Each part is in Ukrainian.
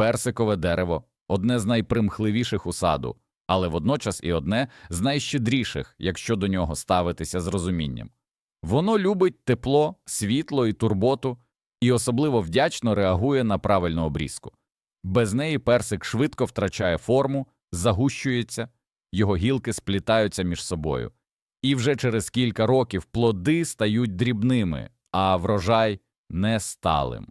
Персикове дерево одне з найпримхливіших у саду, але водночас і одне з найщедріших, якщо до нього ставитися з розумінням. Воно любить тепло, світло і турботу і особливо вдячно реагує на правильну обрізку. Без неї персик швидко втрачає форму, загущується, його гілки сплітаються між собою. І вже через кілька років плоди стають дрібними, а врожай несталим.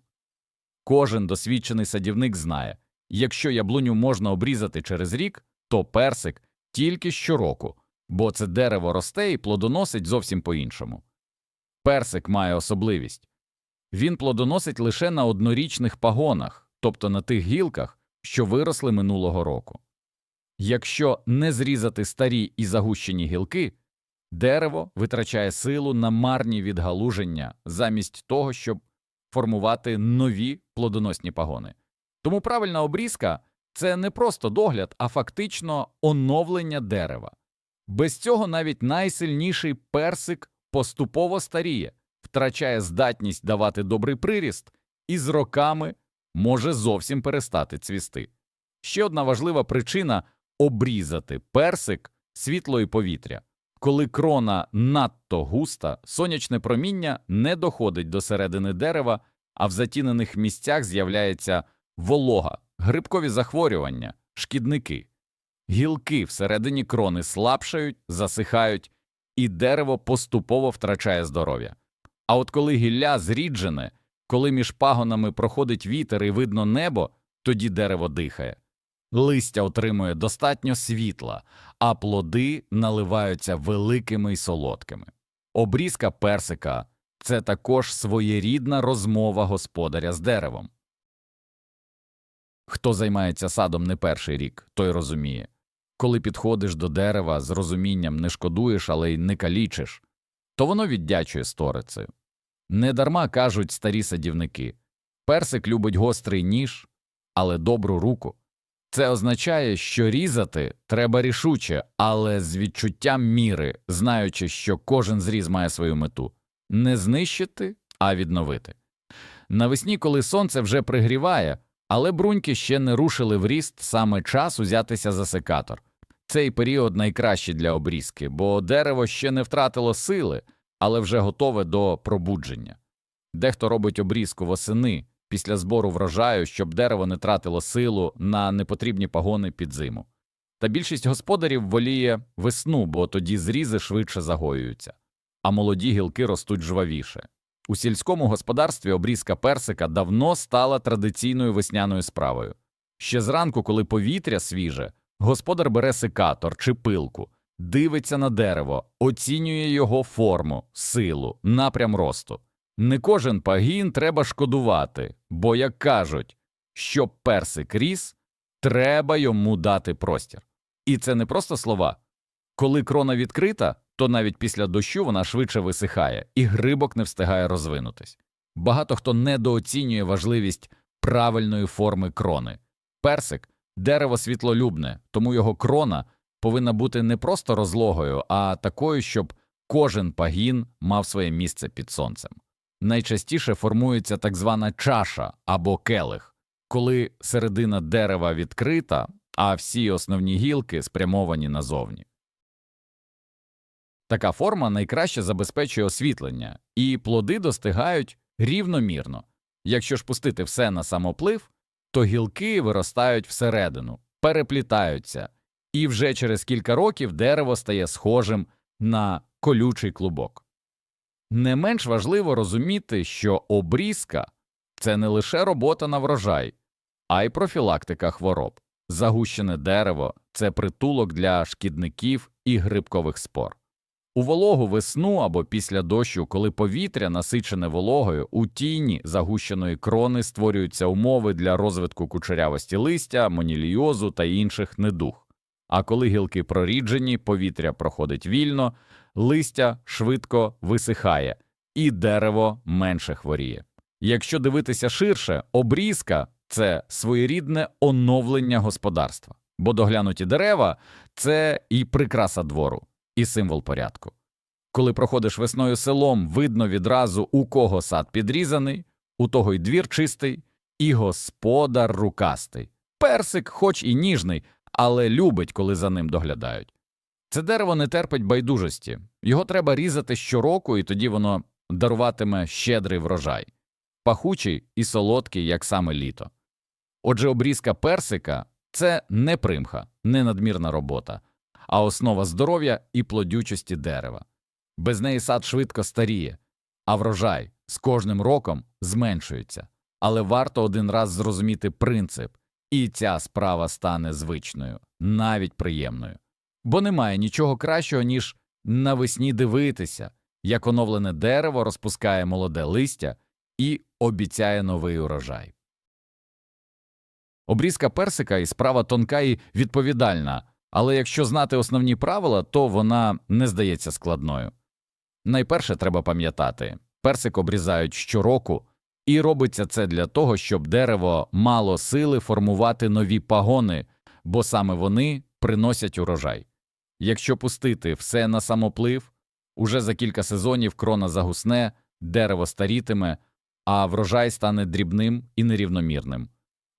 Кожен досвідчений садівник знає, якщо яблуню можна обрізати через рік, то персик тільки щороку, бо це дерево росте і плодоносить зовсім по-іншому. Персик має особливість він плодоносить лише на однорічних пагонах, тобто на тих гілках, що виросли минулого року. Якщо не зрізати старі і загущені гілки, дерево витрачає силу на марні відгалуження замість того, щоб формувати нові плодоносні пагони. Тому правильна обрізка це не просто догляд, а фактично оновлення дерева. Без цього навіть найсильніший персик поступово старіє, втрачає здатність давати добрий приріст і з роками може зовсім перестати цвісти. Ще одна важлива причина обрізати персик світло і повітря. Коли крона надто густа, сонячне проміння не доходить до середини дерева, а в затінених місцях з'являється волога, грибкові захворювання, шкідники. Гілки всередині крони слабшають, засихають, і дерево поступово втрачає здоров'я. А от коли гілля зріджене, коли між пагонами проходить вітер і видно небо, тоді дерево дихає. Листя отримує достатньо світла, а плоди наливаються великими й солодкими. Обрізка персика це також своєрідна розмова господаря з деревом. Хто займається садом не перший рік, той розуміє. Коли підходиш до дерева з розумінням не шкодуєш, але й не калічиш, то воно віддячує сторицею. Недарма кажуть старі садівники персик любить гострий ніж, але добру руку. Це означає, що різати треба рішуче, але з відчуттям міри, знаючи, що кожен зріз має свою мету не знищити, а відновити. Навесні, коли сонце вже пригріває, але бруньки ще не рушили в ріст, саме час узятися за секатор. Цей період найкращий для обрізки, бо дерево ще не втратило сили, але вже готове до пробудження. Дехто робить обрізку восени після збору врожаю, щоб дерево не тратило силу на непотрібні пагони під зиму. Та більшість господарів воліє весну, бо тоді зрізи швидше загоюються, а молоді гілки ростуть жвавіше. У сільському господарстві обрізка персика давно стала традиційною весняною справою. Ще зранку, коли повітря свіже, господар бере секатор чи пилку, дивиться на дерево, оцінює його форму, силу, напрям росту. Не кожен пагін треба шкодувати, бо, як кажуть, щоб персик ріс, треба йому дати простір. І це не просто слова. Коли крона відкрита, то навіть після дощу вона швидше висихає, і грибок не встигає розвинутись. Багато хто недооцінює важливість правильної форми крони. Персик дерево світлолюбне, тому його крона повинна бути не просто розлогою, а такою, щоб кожен пагін мав своє місце під сонцем. Найчастіше формується так звана чаша або келих, коли середина дерева відкрита, а всі основні гілки спрямовані назовні. Така форма найкраще забезпечує освітлення, і плоди достигають рівномірно. Якщо ж пустити все на самоплив, то гілки виростають всередину, переплітаються, і вже через кілька років дерево стає схожим на колючий клубок. Не менш важливо розуміти, що обрізка це не лише робота на врожай, а й профілактика хвороб. Загущене дерево це притулок для шкідників і грибкових спор. У вологу весну або після дощу, коли повітря насичене вологою, у тіні загущеної крони створюються умови для розвитку кучерявості листя, моніліозу та інших недуг. А коли гілки проріджені, повітря проходить вільно, листя швидко висихає, і дерево менше хворіє. Якщо дивитися ширше, обрізка це своєрідне оновлення господарства, бо доглянуті дерева це і прикраса двору, і символ порядку. Коли проходиш весною селом, видно відразу, у кого сад підрізаний, у того й двір чистий, і господар рукастий. Персик, хоч і ніжний, але любить, коли за ним доглядають. Це дерево не терпить байдужості, його треба різати щороку, і тоді воно даруватиме щедрий врожай, пахучий і солодкий, як саме літо. Отже, обрізка персика це не примха, не надмірна робота, а основа здоров'я і плодючості дерева. Без неї сад швидко старіє, а врожай з кожним роком зменшується. Але варто один раз зрозуміти принцип, і ця справа стане звичною, навіть приємною. Бо немає нічого кращого, ніж навесні дивитися, як оновлене дерево розпускає молоде листя і обіцяє новий урожай. Обрізка персика і справа тонка і відповідальна, але якщо знати основні правила, то вона не здається складною. Найперше треба пам'ятати персик обрізають щороку, і робиться це для того, щоб дерево мало сили формувати нові пагони, бо саме вони приносять урожай. Якщо пустити все на самоплив, уже за кілька сезонів крона загусне, дерево старітиме, а врожай стане дрібним і нерівномірним.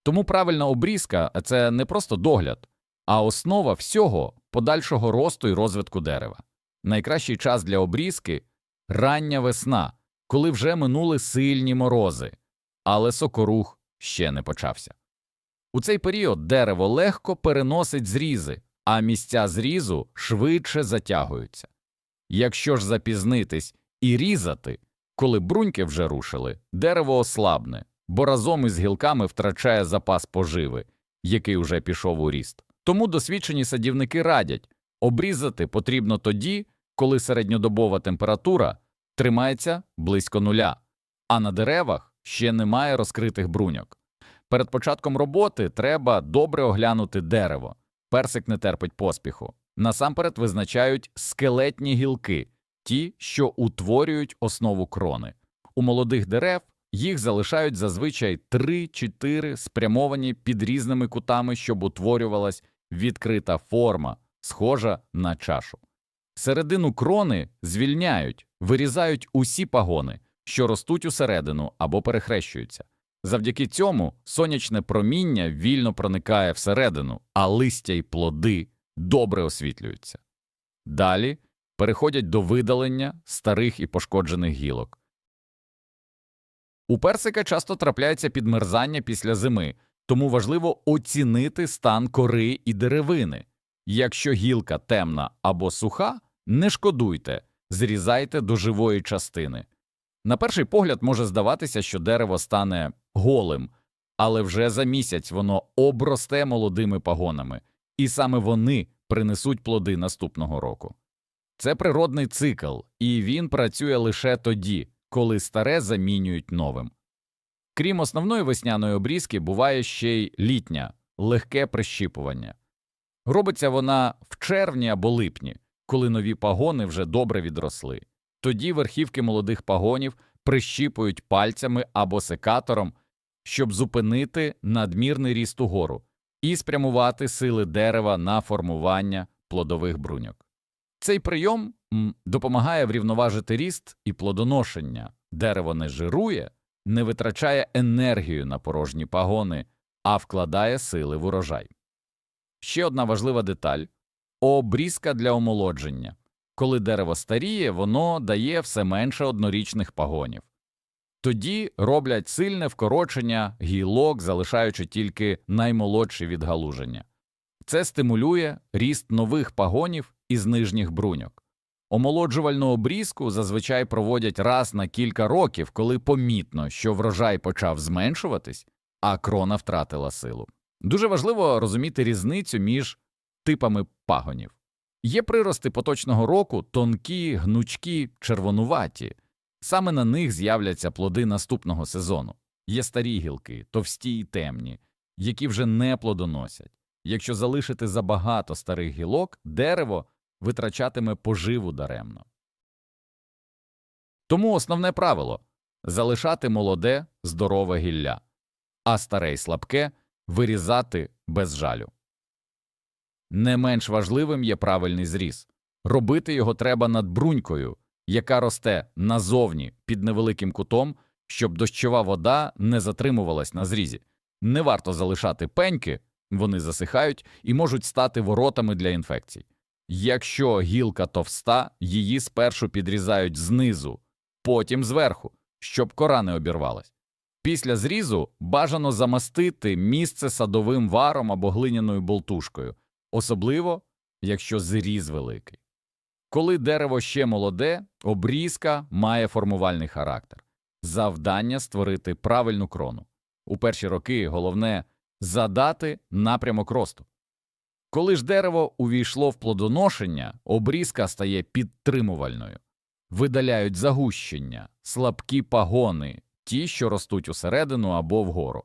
Тому правильна обрізка це не просто догляд, а основа всього подальшого росту і розвитку дерева. Найкращий час для обрізки рання весна, коли вже минули сильні морози, але сокорух ще не почався. У цей період дерево легко переносить зрізи, а місця зрізу швидше затягуються. Якщо ж запізнитись і різати, коли бруньки вже рушили, дерево ослабне, бо разом із гілками втрачає запас поживи, який уже пішов у ріст. Тому досвідчені садівники радять обрізати потрібно тоді, коли середньодобова температура тримається близько нуля, а на деревах ще немає розкритих бруньок. Перед початком роботи треба добре оглянути дерево. Персик не терпить поспіху. Насамперед визначають скелетні гілки, ті, що утворюють основу крони. У молодих дерев їх залишають зазвичай 3-4 спрямовані під різними кутами, щоб утворювалась відкрита форма, схожа на чашу. Середину крони звільняють, вирізають усі пагони, що ростуть усередину або перехрещуються. Завдяки цьому сонячне проміння вільно проникає всередину, а листя й плоди добре освітлюються. Далі переходять до видалення старих і пошкоджених гілок. У персика часто трапляється підмерзання після зими, тому важливо оцінити стан кори і деревини. Якщо гілка темна або суха, не шкодуйте, зрізайте до живої частини. На перший погляд може здаватися, що дерево стане голим, але вже за місяць воно обросте молодими пагонами, і саме вони принесуть плоди наступного року. Це природний цикл, і він працює лише тоді, коли старе замінюють новим. Крім основної весняної обрізки, буває ще й літня, легке прищіпування. Робиться вона в червні або липні, коли нові пагони вже добре відросли. Тоді верхівки молодих пагонів прищіпують пальцями або секатором, щоб зупинити надмірний ріст угору і спрямувати сили дерева на формування плодових бруньок. Цей прийом допомагає врівноважити ріст і плодоношення. Дерево не жирує, не витрачає енергію на порожні пагони, а вкладає сили в урожай. Ще одна важлива деталь обрізка для омолодження. Коли дерево старіє, воно дає все менше однорічних пагонів. Тоді роблять сильне вкорочення гілок, залишаючи тільки наймолодші відгалуження. Це стимулює ріст нових пагонів із нижніх бруньок. Омолоджувальну обрізку зазвичай проводять раз на кілька років, коли помітно, що врожай почав зменшуватись, а крона втратила силу. Дуже важливо розуміти різницю між типами пагонів. Є прирости поточного року тонкі, гнучкі, червонуваті. Саме на них з'являться плоди наступного сезону. Є старі гілки, товсті й темні, які вже не плодоносять. Якщо залишити забагато старих гілок, дерево витрачатиме поживу даремно. Тому основне правило залишати молоде, здорове гілля, а старе й слабке вирізати без жалю. Не менш важливим є правильний зріз. Робити його треба над брунькою, яка росте назовні під невеликим кутом, щоб дощова вода не затримувалась на зрізі. Не варто залишати пеньки, вони засихають і можуть стати воротами для інфекцій. Якщо гілка товста, її спершу підрізають знизу, потім зверху, щоб кора не обірвалась. Після зрізу бажано замастити місце садовим варом або глиняною болтушкою, особливо якщо зріз великий. Коли дерево ще молоде, обрізка має формувальний характер. Завдання створити правильну крону. У перші роки головне задати напрямок росту. Коли ж дерево увійшло в плодоношення, обрізка стає підтримувальною. Видаляють загущення, слабкі пагони, ті, що ростуть усередину або вгору.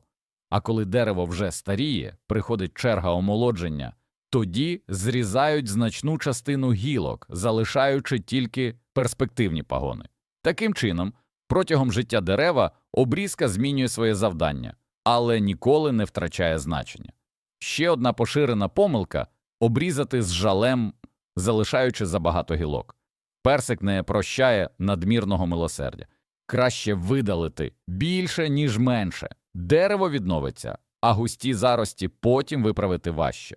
А коли дерево вже старіє, приходить черга омолодження, тоді зрізають значну частину гілок, залишаючи тільки перспективні пагони. Таким чином, протягом життя дерева обрізка змінює своє завдання, але ніколи не втрачає значення. Ще одна поширена помилка обрізати з жалем, залишаючи забагато гілок. Персик не прощає надмірного милосердя. Краще видалити більше, ніж менше. Дерево відновиться, а густі зарості потім виправити важче.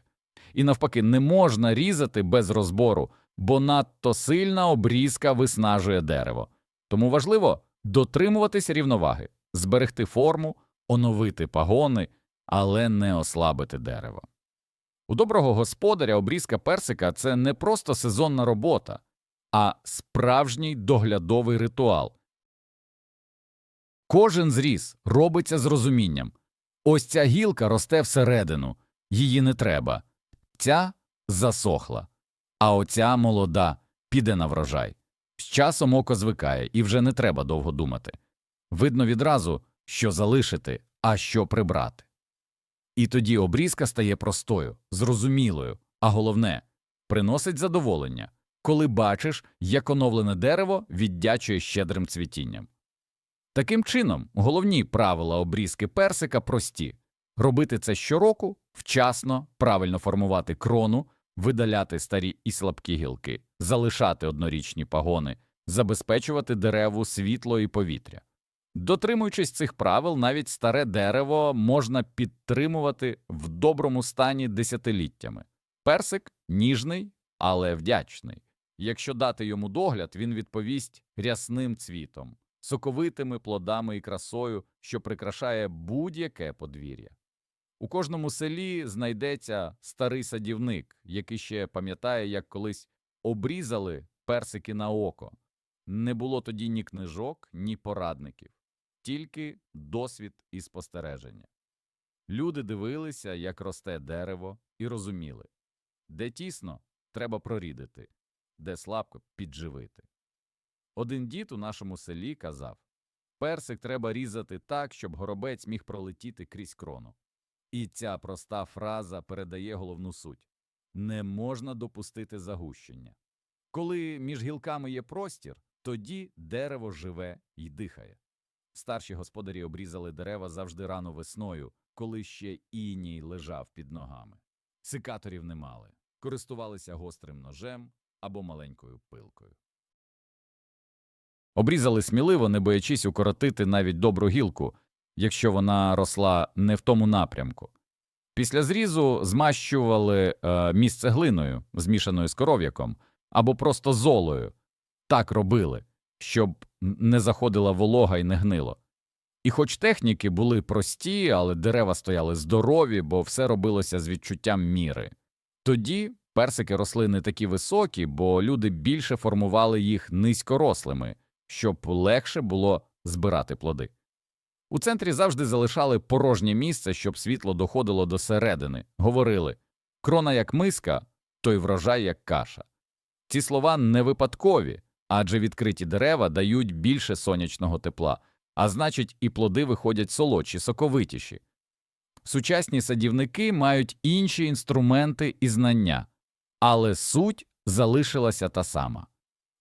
І навпаки, не можна різати без розбору, бо надто сильна обрізка виснажує дерево. Тому важливо дотримуватися рівноваги, зберегти форму, оновити пагони, але не ослабити дерево. У доброго господаря обрізка персика це не просто сезонна робота, а справжній доглядовий ритуал. Кожен зріз робиться з розумінням. Ось ця гілка росте всередину, її не треба. Ця засохла, а оця молода піде на врожай. З часом око звикає, і вже не треба довго думати. Видно відразу, що залишити, а що прибрати. І тоді обрізка стає простою, зрозумілою, а головне приносить задоволення, коли бачиш, як оновлене дерево віддячує щедрим цвітінням. Таким чином, головні правила обрізки персика прості робити це щороку, вчасно, правильно формувати крону, видаляти старі і слабкі гілки, залишати однорічні пагони, забезпечувати дереву світло і повітря. Дотримуючись цих правил, навіть старе дерево можна підтримувати в доброму стані десятиліттями. Персик ніжний, але вдячний. Якщо дати йому догляд, він відповість рясним цвітом, соковитими плодами і красою, що прикрашає будь-яке подвір'я. У кожному селі знайдеться старий садівник, який ще пам'ятає, як колись обрізали персики на око. Не було тоді ні книжок, ні порадників, тільки досвід і спостереження. Люди дивилися, як росте дерево, і розуміли, де тісно треба прорідити, де слабко підживити. Один дід у нашому селі казав персик треба різати так, щоб горобець міг пролетіти крізь крону. І ця проста фраза передає головну суть не можна допустити загущення. Коли між гілками є простір, тоді дерево живе і дихає. Старші господарі обрізали дерева завжди рано весною, коли ще іній лежав під ногами. Секаторів не мали, користувалися гострим ножем або маленькою пилкою. Обрізали сміливо, не боячись укоротити навіть добру гілку, якщо вона росла не в тому напрямку. Після зрізу змащували е, місце глиною, змішаною з коров'яком, або просто золою. Так робили, щоб не заходила волога і не гнило. І хоч техніки були прості, але дерева стояли здорові, бо все робилося з відчуттям міри. Тоді персики росли не такі високі, бо люди більше формували їх низькорослими, щоб легше було збирати плоди. У центрі завжди залишали порожнє місце, щоб світло доходило до середини. Говорили крона як миска, то й врожай як каша. Ці слова не випадкові, адже відкриті дерева дають більше сонячного тепла, а значить, і плоди виходять солодші, соковитіші. Сучасні садівники мають інші інструменти і знання, але суть залишилася та сама.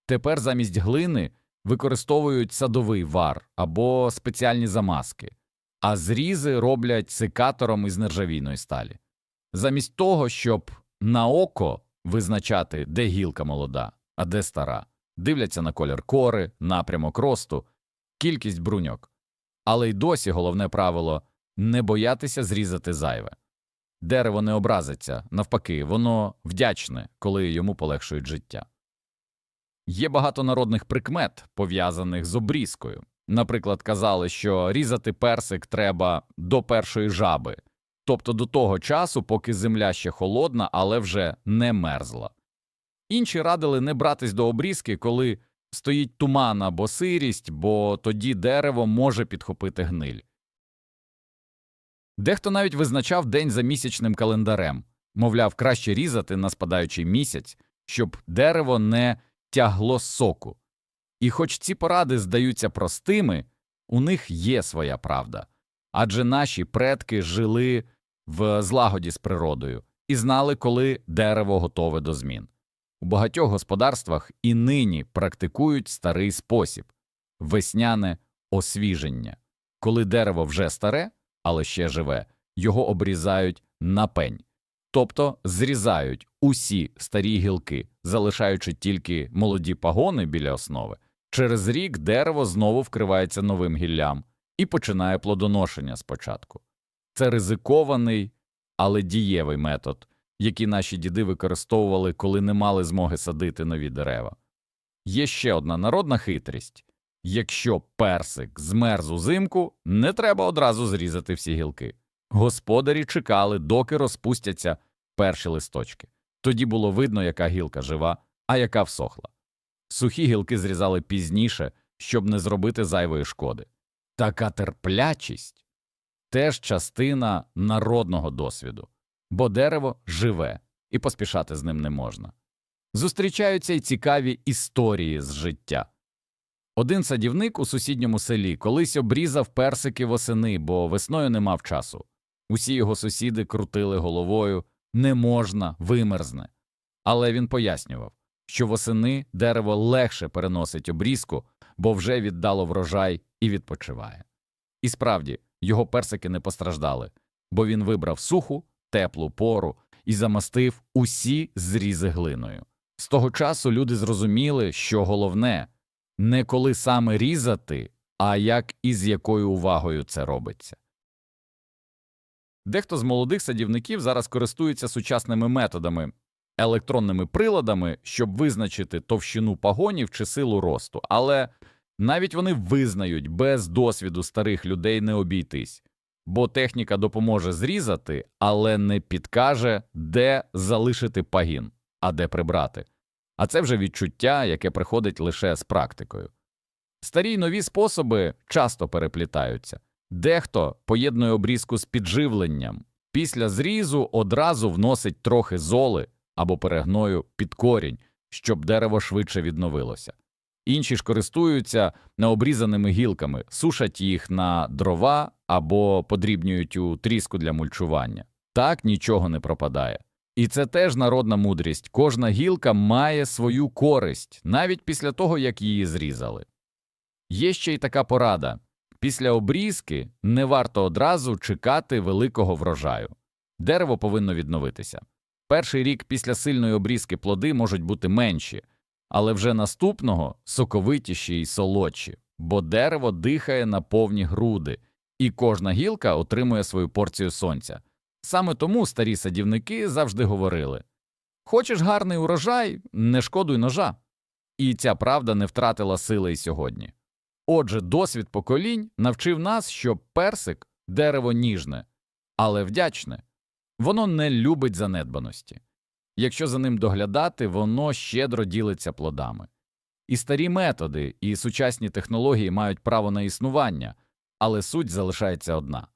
Тепер замість глини використовують садовий вар або спеціальні замазки, а зрізи роблять секатором із нержавійної сталі. Замість того, щоб на око визначати, де гілка молода, а де стара, дивляться на колір кори, напрямок росту, кількість бруньок. Але й досі головне правило не боятися зрізати зайве. Дерево не образиться, навпаки, воно вдячне, коли йому полегшують життя. Є багато народних прикмет, пов'язаних з обрізкою. Наприклад, казали, що різати персик треба до першої жаби, тобто до того часу, поки земля ще холодна, але вже не мерзла. Інші радили не братись до обрізки, коли стоїть туман або сирість, бо тоді дерево може підхопити гниль. Дехто навіть визначав день за місячним календарем, мовляв, краще різати на спадаючий місяць, щоб дерево не тягло соку. І хоч ці поради здаються простими, у них є своя правда. Адже наші предки жили в злагоді з природою і знали, коли дерево готове до змін. У багатьох господарствах і нині практикують старий спосіб весняне освіження. Коли дерево вже старе, але ще живе, його обрізають на пень, тобто зрізають усі старі гілки, залишаючи тільки молоді пагони біля основи. Через рік дерево знову вкривається новим гіллям і починає плодоношення спочатку. Це ризикований, але дієвий метод, який наші діди використовували, коли не мали змоги садити нові дерева. Є ще одна народна хитрість якщо персик змерз узимку, не треба одразу зрізати всі гілки. Господарі чекали, доки розпустяться перші листочки. Тоді було видно, яка гілка жива, а яка всохла. Сухі гілки зрізали пізніше, щоб не зробити зайвої шкоди. Така терплячість теж частина народного досвіду, бо дерево живе, і поспішати з ним не можна. Зустрічаються й цікаві історії з життя. Один садівник у сусідньому селі колись обрізав персики восени, бо весною не мав часу. Усі його сусіди крутили головою не можна, вимерзне. Але він пояснював, що восени дерево легше переносить обрізку, бо вже віддало врожай і відпочиває. І справді, його персики не постраждали, бо він вибрав суху, теплу пору і замастив усі зрізи глиною. З того часу люди зрозуміли, що головне не коли саме різати, а як і з якою увагою це робиться. Дехто з молодих садівників зараз користується сучасними методами, електронними приладами, щоб визначити товщину пагонів чи силу росту, але навіть вони визнають, без досвіду старих людей не обійтись, бо техніка допоможе зрізати, але не підкаже, де залишити пагін, а де прибрати. А це вже відчуття, яке приходить лише з практикою. Старі й нові способи часто переплітаються. Дехто поєднує обрізку з підживленням, після зрізу одразу вносить трохи золи або перегною під корінь, щоб дерево швидше відновилося. Інші ж користуються необрізаними гілками, сушать їх на дрова або подрібнюють у тріску для мульчування. Так нічого не пропадає. І це теж народна мудрість. Кожна гілка має свою користь, навіть після того, як її зрізали. Є ще й така порада після обрізки не варто одразу чекати великого врожаю. Дерево повинно відновитися. Перший рік після сильної обрізки плоди можуть бути менші, але вже наступного соковитіші й солодші, бо дерево дихає на повні груди, і кожна гілка отримує свою порцію сонця. Саме тому старі садівники завжди говорили Хочеш гарний урожай, не шкодуй ножа. І ця правда не втратила сили й сьогодні. Отже, досвід поколінь навчив нас, що персик дерево ніжне, але вдячне, воно не любить занедбаності. Якщо за ним доглядати, воно щедро ділиться плодами. І старі методи, і сучасні технології мають право на існування, але суть залишається одна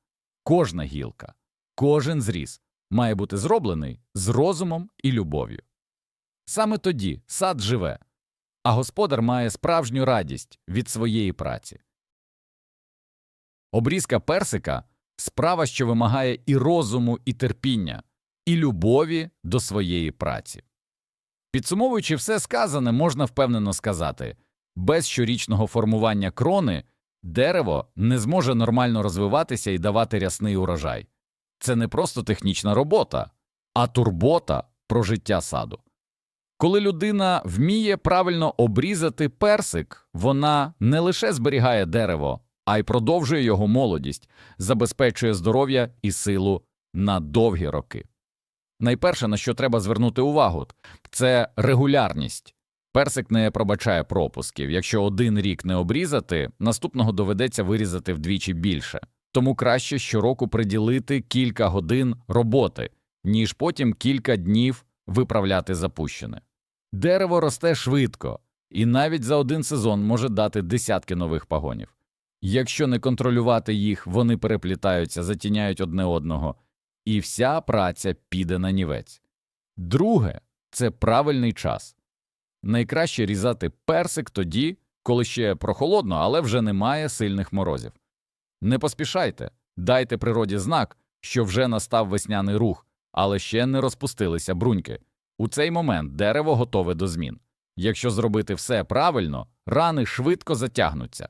кожна гілка. Кожен зріз має бути зроблений з розумом і любов'ю. Саме тоді сад живе, а господар має справжню радість від своєї праці. Обрізка персика справа, що вимагає і розуму, і терпіння, і любові до своєї праці. Підсумовуючи все сказане, можна впевнено сказати без щорічного формування крони дерево не зможе нормально розвиватися і давати рясний урожай це не просто технічна робота, а турбота про життя саду. Коли людина вміє правильно обрізати персик, вона не лише зберігає дерево, а й продовжує його молодість, забезпечує здоров'я і силу на довгі роки. Найперше, на що треба звернути увагу, це регулярність. Персик не пробачає пропусків. Якщо один рік не обрізати, наступного доведеться вирізати вдвічі більше. Тому краще щороку приділити кілька годин роботи, ніж потім кілька днів виправляти запущене. Дерево росте швидко і навіть за один сезон може дати десятки нових пагонів. Якщо не контролювати їх, вони переплітаються, затіняють одне одного, і вся праця піде на нівець. Друге це правильний час. Найкраще різати персик тоді, коли ще прохолодно, але вже немає сильних морозів. Не поспішайте, дайте природі знак, що вже настав весняний рух, але ще не розпустилися бруньки. У цей момент дерево готове до змін. Якщо зробити все правильно, рани швидко затягнуться,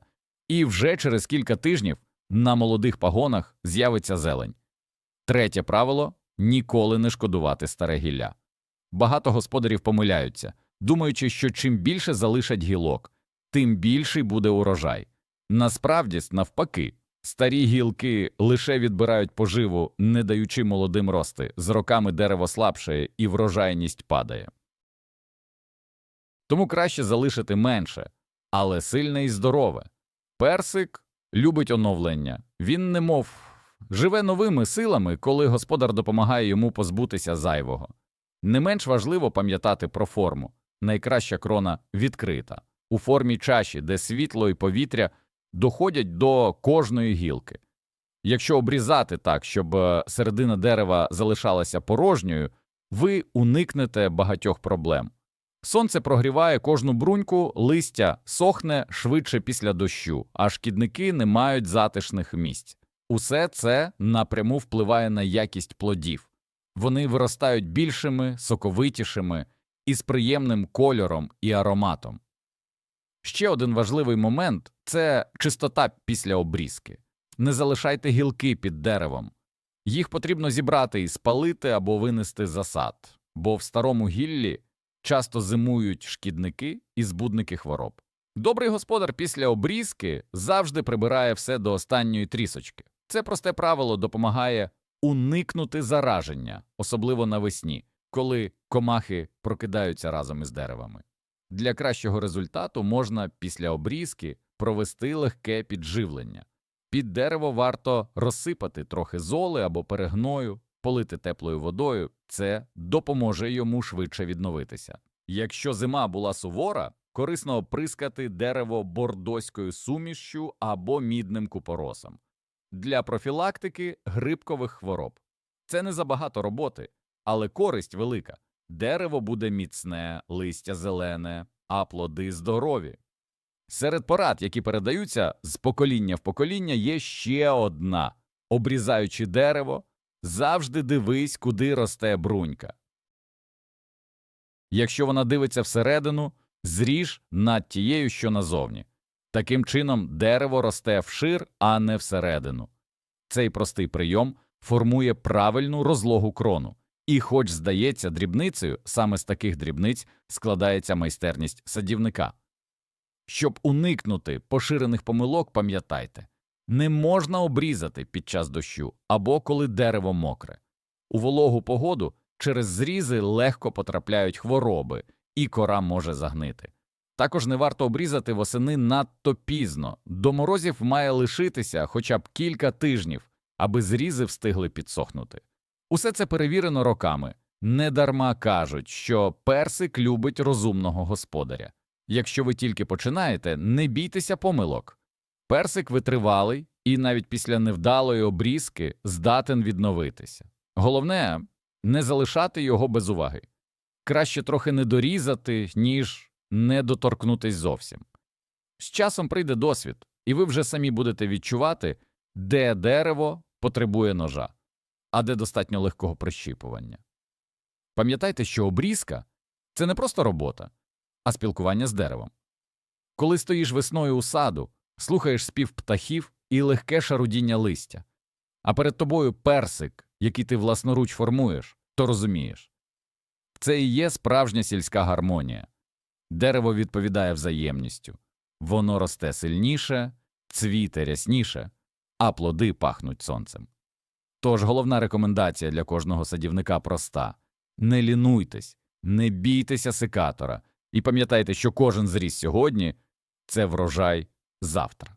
і вже через кілька тижнів на молодих пагонах з'явиться зелень. Третє правило ніколи не шкодувати старе гілля. Багато господарів помиляються, думаючи, що чим більше залишать гілок, тим більший буде урожай. Насправді, навпаки, старі гілки лише відбирають поживу, не даючи молодим рости, з роками дерево слабшає і врожайність падає. Тому краще залишити менше, але сильне і здорове. Персик любить оновлення, він немов живе новими силами, коли господар допомагає йому позбутися зайвого. Не менш важливо пам'ятати про форму. Найкраща крона відкрита, у формі чаші, де світло і повітря доходять до кожної гілки. Якщо обрізати так, щоб е, середина дерева залишалася порожньою, ви уникнете багатьох проблем. Сонце прогріває кожну бруньку, листя сохне швидше після дощу, а шкідники не мають затишних місць. Усе це напряму впливає на якість плодів. Вони виростають більшими, соковитішими і з приємним кольором і ароматом. Ще один важливий момент це чистота після обрізки. Не залишайте гілки під деревом. Їх потрібно зібрати і спалити або винести за сад, бо в старому гіллі часто зимують шкідники і збудники хвороб. Добрий господар після обрізки завжди прибирає все до останньої трісочки. Це просте правило допомагає уникнути зараження, особливо навесні, коли комахи прокидаються разом із деревами. Для кращого результату можна після обрізки провести легке підживлення. Під дерево варто розсипати трохи золи або перегною, полити теплою водою, це допоможе йому швидше відновитися. Якщо зима була сувора, корисно оприскати дерево бордоською сумішшю або мідним купоросом для профілактики грибкових хвороб. Це не забагато роботи, але користь велика. Дерево буде міцне, листя зелене, а плоди здорові. Серед порад, які передаються з покоління в покоління, є ще одна обрізаючи дерево, завжди дивись, куди росте брунька. Якщо вона дивиться всередину, зріж над тією, що назовні. Таким чином, дерево росте вшир, а не всередину. Цей простий прийом формує правильну розлогу крону. І, хоч здається дрібницею, саме з таких дрібниць складається майстерність садівника. Щоб уникнути поширених помилок, пам'ятайте не можна обрізати під час дощу або коли дерево мокре. У вологу погоду через зрізи легко потрапляють хвороби, і кора може загнити. Також не варто обрізати восени надто пізно, до морозів має лишитися хоча б кілька тижнів, аби зрізи встигли підсохнути. Усе це перевірено роками. Недарма кажуть, що персик любить розумного господаря. Якщо ви тільки починаєте, не бійтеся помилок. Персик витривалий і навіть після невдалої обрізки здатен відновитися. Головне не залишати його без уваги. Краще трохи не дорізати, ніж не доторкнутись зовсім. З часом прийде досвід, і ви вже самі будете відчувати, де дерево потребує ножа, а де достатньо легкого прищіпування. Пам'ятайте, що обрізка це не просто робота, а спілкування з деревом. Коли стоїш весною у саду, слухаєш спів птахів і легке шарудіння листя, а перед тобою персик, який ти власноруч формуєш, то розумієш це і є справжня сільська гармонія. Дерево відповідає взаємністю, воно росте сильніше, цвіте рясніше, а плоди пахнуть сонцем. Тож головна рекомендація для кожного садівника проста не лінуйтесь, не бійтеся секатора, і пам'ятайте, що кожен зріс сьогодні це врожай завтра.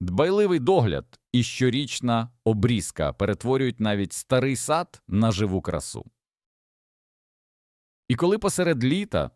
Дбайливий догляд і щорічна обрізка перетворюють навіть старий сад на живу красу. І коли посеред літа